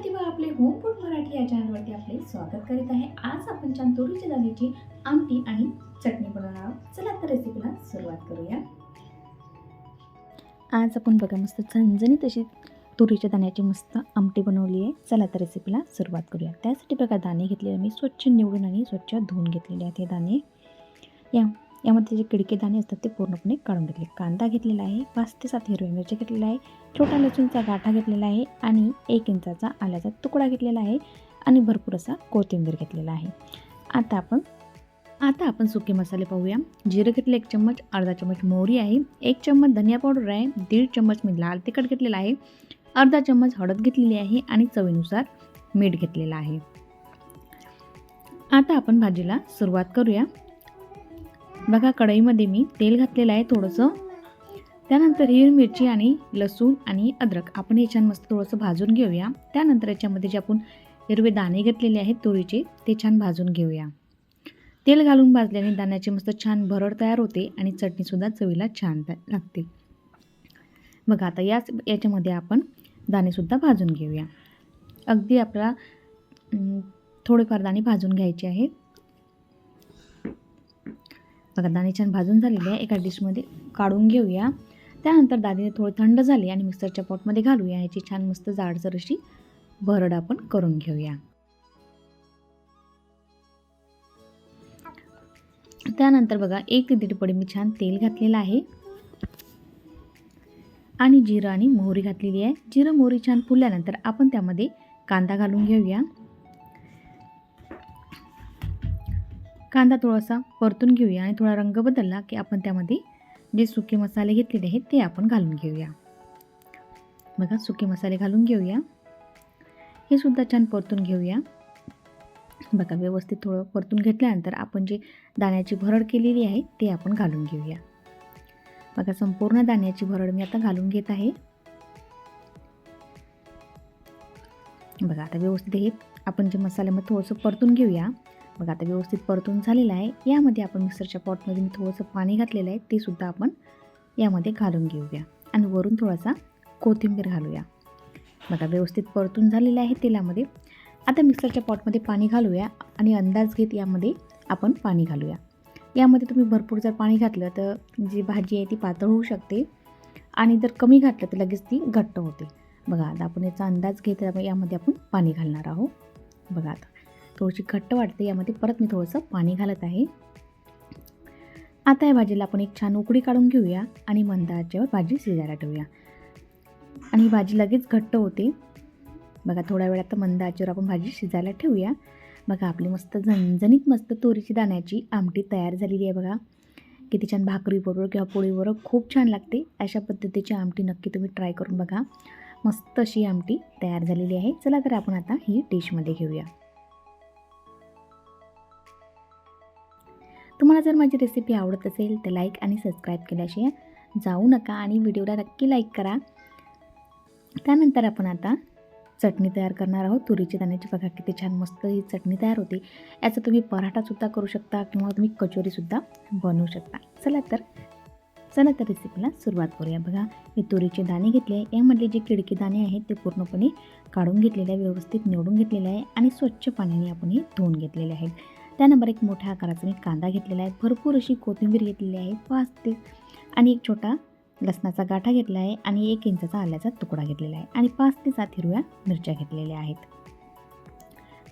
आपले home food Marathi या चॅनलवरती आपले स्वागत करीत आहे. आज आपण छान तुरीच्या दाण्याची आमटी आणि चटणी बनवणार आहोत. चला तर रेसिपीला सुरुवात करूया. आज आपण बघा मस्त झणझणीत अशी तुरीच्या दाण्याची मस्त आमटी बनवली आहे. चला तर रेसिपीला सुरुवात करूया. त्यासाठी बघा दाणे घेतलेले मी स्वच्छ निवडून आणि स्वच्छ धुवून घेतलेले आहेत हे दाणे. या यामध्ये जे किडके दाणे असतात ते पूर्णपणे काढून घेतले. कांदा घेतलेला आहे पाच ते सात हिरव्या मिरच्या घेतलेला आहे छोटा लसूणचा गाठा घेतलेला आहे आणि एक इंचाचा आल्याचा तुकडा घेतलेला आहे आणि भरपूर असा कोथिंबीर घेतलेला आहे. आता आपण आता आपण सुके मसाले पाहूया. जिरं घेतलं एक चम्मच अर्धा चम्मच मोहरी आहे एक चम्मच धनिया पावडर आहे दीड चम्मच मी लाल तिखट घेतलेला आहे अर्धा चम्मच हळद घेतलेली आहे आणि चवीनुसार मीठ घेतलेलं आहे. आता आपण भाजीला सुरुवात करूया. बघा कढईमध्ये मी तेल घातलेलं आहे थोडंसं. त्यानंतर हिरवी मिरची आणि लसूण आणि अद्रक आपण हे छान मस्त थोडंसं भाजून घेऊया. त्यानंतर याच्यामध्ये जे आपण हिरवे दाणे घेतलेले आहेत तुरीचे ते छान भाजून घेऊया. तेल घालून भाजल्याने दाण्याचे मस्त छान भरड तयार होते आणि चटणीसुद्धा चवीला छान लागते. मग आता याच याच्यामध्ये आपण दाणेसुद्धा भाजून घेऊया. अगदी आपला थोडेफार दाणे भाजून घ्यायचे आहेत. बघा दाणे छान भाजून झालेले आहे. एका डिशमध्ये काढून घेऊया. त्यानंतर दादीने थोडं थंड झाले आणि मिक्सरच्या पॉटमध्ये घालूया. ह्याची छान मस्त जाडसर अशी भरड आपण करून घेऊया. त्यानंतर बघा एक ते दीड पडी मी छान तेल घातलेलं आहे. आणि जिरं आणि मोहरी घातलेली आहे. जिरं मोहरी छान फुलल्यानंतर आपण त्यामध्ये कांदा घालून घेऊया. कांदा थोडासा परतून घेऊया आणि थोडा रंग बदलला की आपण त्यामध्ये जे सुके मसाले घेतलेले आहेत ते आपण घालून घेऊया. बघा सुके मसाले घालून घेऊया. हे सुद्धा छान परतून घेऊया. बघा व्यवस्थित थोडं परतून घेतल्यानंतर आपण जे दाण्याची भरड केलेली आहे ते आपण घालून घेऊया. बघा संपूर्ण दाण्याची भरड मी आता घालून घेत आहे. बघा आता व्यवस्थित हे आपण जे मसाल्यामध्ये थोडंसं परतून घेऊया. बघा आता व्यवस्थित परतून झालेलं आहे. यामध्ये आपण मिक्सरच्या पॉटमध्ये थोडंसं पाणी घातलेलं आहे. ते सुद्धा आपण यामध्ये घालून घेऊया. आणि वरून थोडासा कोथिंबीर घालूया. बघा व्यवस्थित परतून झालेलं आहे तेलामध्ये. आता मिक्सरच्या पॉटमध्ये पाणी घालूया आणि अंदाज घेत यामध्ये आपण पाणी घालूया. यामध्ये तुम्ही भरपूर जर पाणी घातलं तर जी भाजी आहे ती पातळ होऊ शकते आणि जर कमी घातलं तर लगेच ती घट्ट होते. बघा आता आपण याचा अंदाज घेत यामध्ये आपण पाणी घालणार आहोत. बघा आता. थोडीशी घट्ट वाटते यामध्ये परत मी थोडंसं पाणी घालत आहे. आता या भाजीला आपण एक छान उकडी काढून घेऊया आणि मंद आचेवर भाजी शिजायला ठेवूया. आणि ही भाजी लगेच घट्ट होते. बघा थोड्या वेळात मंद आचेवर आपण भाजी शिजायला ठेवूया. बघा आपली मस्त झणझणीत मस्त तोरीची दाण्याची आमटी तयार झालेली आहे बघा. किती छान भाकरीबरोबर किंवा पोळीबरोबर खूप छान लागते. अशा पद्धतीची आमटी नक्की तुम्ही ट्राय करून बघा. मस्त अशी आमटी तयार झालेली आहे. चला तर आपण आता ही डिशमध्ये घेऊया. तुम्हाला जर माझी रेसिपी आवडत असेल तर लाईक आणि सबस्क्राईब केल्याशिवाय जाऊ नका आणि व्हिडिओला नक्की लाईक करा. त्यानंतर आपण आता चटणी तयार करणार आहोत. तुरीची दाण्याची बघा किती छान मस्त ही चटणी तयार होते. याचा तुम्ही पराठासुद्धा करू शकता किंवा तुम्ही कचोरीसुद्धा बनवू शकता. चला तर चला तर रेसिपीला सुरुवात करूया. बघा मी तुरीचे दाणे घेतले आहे. यामधले जे किडकी दाणे आहेत ते पूर्णपणे काढून घेतलेले आहे व्यवस्थित निवडून घेतलेले आहे आणि स्वच्छ पाण्याने आपण हे धुवून घेतलेले आहेत. त्यानंतर एक मोठ्या आकाराचा मी कांदा घेतलेला आहे. भरपूर अशी कोथिंबीर घेतलेली आहे पाच ते आणि एक छोटा लसणाचा गाठा घेतला आहे आणि एक इंचाचा आल्याचा तुकडा घेतलेला आहे आणि पाच ते सात हिरव्या मिरच्या घेतलेल्या आहेत.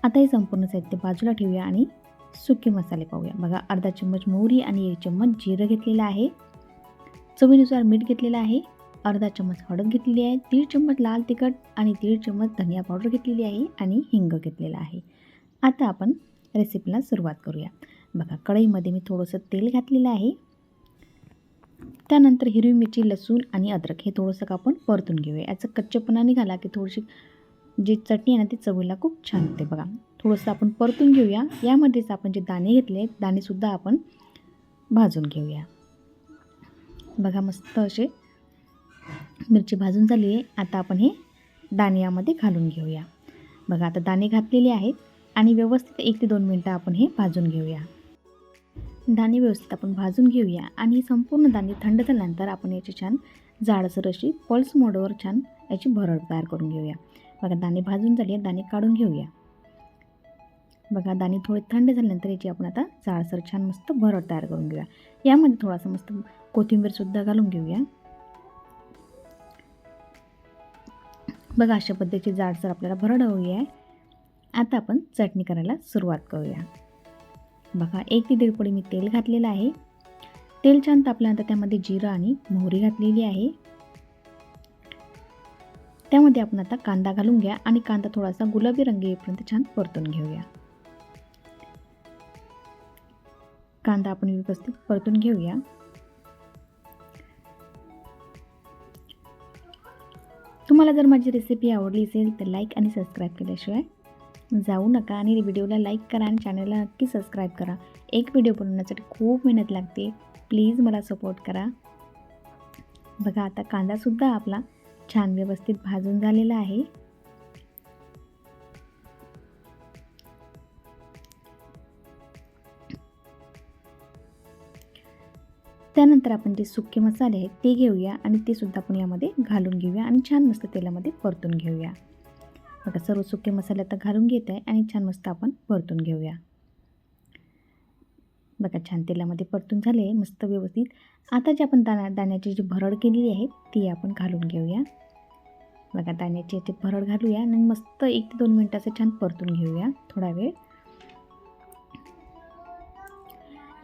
आता हे संपूर्ण साहित्य बाजूला ठेवूया आणि सुके मसाले पाहूया. बघा अर्धा चम्मच मोहरी आणि एक चम्मच जिरं घेतलेलं आहे. चवीनुसार मीठ घेतलेलं आहे. अर्धा चम्मच हळद घेतलेली आहे. दीड चम्मच लाल तिखट आणि दीड चम्मच धनिया पावडर घेतलेली आहे आणि हिंग घेतलेला आहे. आता आपण रेसिपीला सुरुवात करूया. बघा कढईमध्ये मी थोडंसं तेल घातलेलं आहे. त्यानंतर हिरवी मिरची लसूण आणि अद्रक हे थोडंसं आपण परतून घेऊया. याचं कच्चेपणा निघाला की थोडीशी जी चटणी आहे ना ती चवीला खूप छान होते बघा. थोडंसं आपण परतून घेऊया. यामध्येच आपण जे दाणे घेतले आहेत दाणेसुद्धा आपण भाजून घेऊया. बघा मस्त असे मिरची भाजून झाली आहे. आता आपण हे दाणे यामध्ये घालून घेऊया. बघा आता दाणे घातलेले आहेत. आणि व्यवस्थित एक ते दोन मिनटं आपण हे भाजून घेऊया. दाणे व्यवस्थित आपण भाजून घेऊया आणि संपूर्ण दाणे थंड झाल्यानंतर आपण याची छान जाडसर अशी पल्स मोडवर छान याची भरड तयार करून घेऊया. बघा दाणे भाजून झाले दाणे काढून घेऊया. बघा दाणे थोडे थंड झाल्यानंतर याची आपण आता जाडसर छान मस्त भरड तयार करून घेऊया. यामध्ये थोडासा मस्त कोथिंबीरसुद्धा घालून घेऊया. बघा अशा पद्धतीची जाडसर आपल्याला भरड हवी आहे. आता आपण चटणी करायला सुरुवात करूया. बघा एक ते दीड पडी मी तेल घातलेलं आहे. तेल छान तापल्यानंतर त्यामध्ये जिरं आणि मोहरी घातलेली आहे. त्यामध्ये आपण आता कांदा घालून घ्या आणि कांदा थोडासा गुलाबी रंग येईपर्यंत छान परतून घेऊया. कांदा आपण व्यवस्थित परतून घेऊया. तुम्हाला जर माझी रेसिपी आवडली असेल तर लाईक आणि सबस्क्राईब केल्याशिवाय जाऊ नका आणि व्हिडिओला लाईक करा आणि चॅनलला नक्की सबस्क्राईब करा. एक व्हिडिओ बनवण्यासाठी खूप मेहनत लागते. प्लीज मला सपोर्ट करा. बघा आता कांदासुद्धा आपला छान व्यवस्थित भाजून झालेला आहे. त्यानंतर आपण जे सुके मसाले आहेत ते घेऊया आणि ते सुद्धा आपण यामध्ये घालून घेऊया आणि छान मस्त तेलामध्ये परतून घेऊया. बघा सर्व सुके मसाले आता घालून घेत आहे आणि छान मस्त आपण परतून घेऊया. बघा छान तेलामध्ये परतून झाले मस्त व्यवस्थित. आता जे आपण दाण्या दाण्याची जी भरड केलेली आहे ती आपण घालून घेऊया. बघा दाण्याची याची भरड घालूया आणि मस्त एक ते दोन मिनटाचं छान परतून घेऊया थोडा वेळ.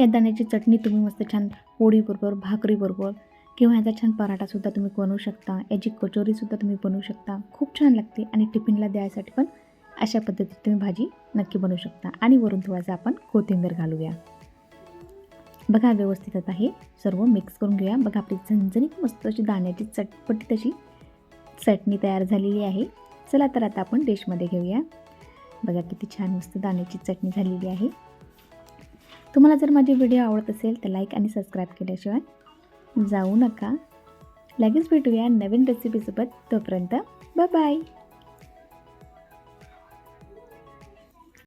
या दाण्याची चटणी तुम्ही मस्त छान पोळीबरोबर भाकरीबरोबर किंवा ह्याचा छान पराठासुद्धा तुम्ही बनवू शकता. याची कचोरीसुद्धा तुम्ही बनवू शकता. खूप छान लागते आणि टिफिनला द्यायसाठी पण अशा पद्धतीत तुम्ही भाजी नक्की बनवू शकता. आणि वरून थोडासा आपण कोथिंबीर घालूया. बघा व्यवस्थित आता हे सर्व मिक्स करून घेऊया. बघा आपली झणझणीत मस्त अशी दाण्याची चटपटी तशी चटणी तयार झालेली आहे. चला तर आता आपण डिशमध्ये घेऊया. बघा किती छान मस्त दाण्याची चटणी झालेली आहे. तुम्हाला जर माझे व्हिडिओ आवडत असेल तर लाईक आणि सबस्क्राईब केल्याशिवाय जाऊ नका. लगेच भेटूया नवीन रेसिपीसोबत तोपर्यंत बाय